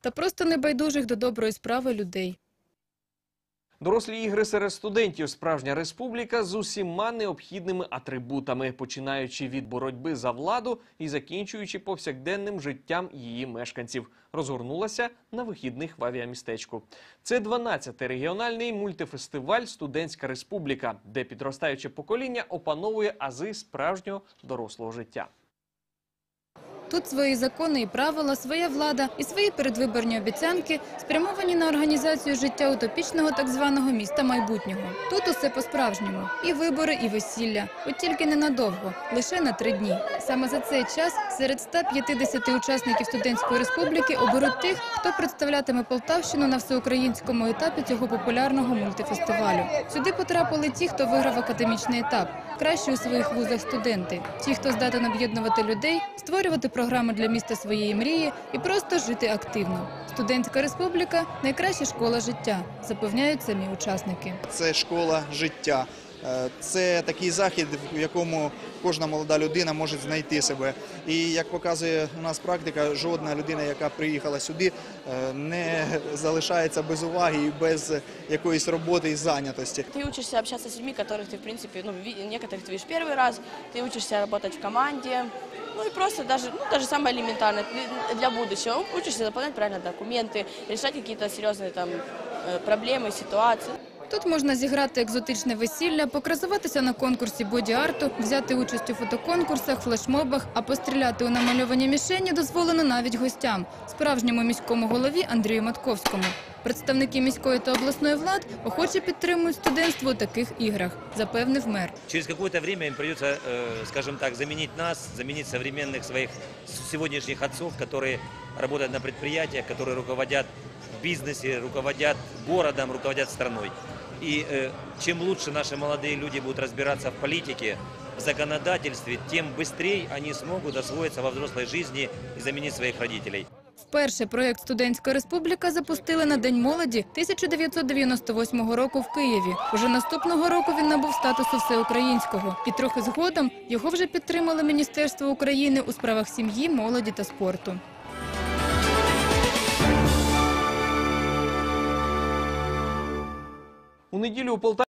та просто небайдужих до доброї справи людей. Дорослі ігри серед студентів справжня республіка з усіма необхідними атрибутами, починаючи від боротьби за владу і закінчуючи повсякденним життям її мешканців, розгорнулася на вихідних в авіамістечку. Це 12-й регіональний мультифестиваль Студентська республіка, де підростаюче покоління опановує ази справжнього дорослого життя. Тут свої закони і правила, своя влада і свої передвиборні обіцянки спрямовані на організацію життя утопічного так званого міста майбутнього. Тут усе по-справжньому. І вибори, і весілля. От тільки ненадовго, лише на три дні. Саме за цей час серед 150 учасників студентської республіки оберуть тих, хто представлятиме Полтавщину на всеукраїнському етапі цього популярного мультифестивалю. Сюди потрапили ті, хто виграв академічний етап, кращі у своїх вузах студенти, ті, хто здатен об'єднувати людей, створювати програми для міста своєї мрії і просто жити активно. Студентська республіка найкраща школа життя, запевняють самі учасники. це школа життя. Е, Це такий захід, в якому кожна молода людина може знайти себе. І як показує у нас практика, жодна людина, яка приїхала сюди, е, не залишається без уваги і без якоїсь роботи і зайнятості. Ты учишься общаться с людьми, которых ты, в принципе, ну, ви- некоторых ты видишь первый раз, ты учишься работать в команде, ну и просто даже, ну, даже самое элементарное для- для будущего. Учишься заполнять правильно документы, решать какие-то серьезные там э, проблемы, ситуации. Тут можна зіграти екзотичне весілля, покрасуватися на конкурсі боді-арту, взяти участь у фотоконкурсах, флешмобах, а постріляти у намальовані мішені дозволено навіть гостям, справжньому міському голові Андрію Матковському. Представники міської та обласної влад охоче підтримують студентство у таких іграх, запевнив мер. Через какое-то время им придется, э, скажем так, заменить нас, заменить современных своих с- сегодняшних отцов, которые работают на предприятиях, которые руководят в бизнесе, руководят городом, руководят страной. И э, чем лучше наши молодые люди будут разбираться в политике, в законодательстве, тем быстрее они смогут освоиться во взрослой жизни и заменить своих родителей. Вперше проєкт «Студентська республіка» запустили на День молоді 1998 року в Києві. Уже наступного року він набув статусу всеукраїнського. І трохи згодом його вже підтримали Міністерство України у справах сім'ї, молоді та спорту. У неділю у Полтаві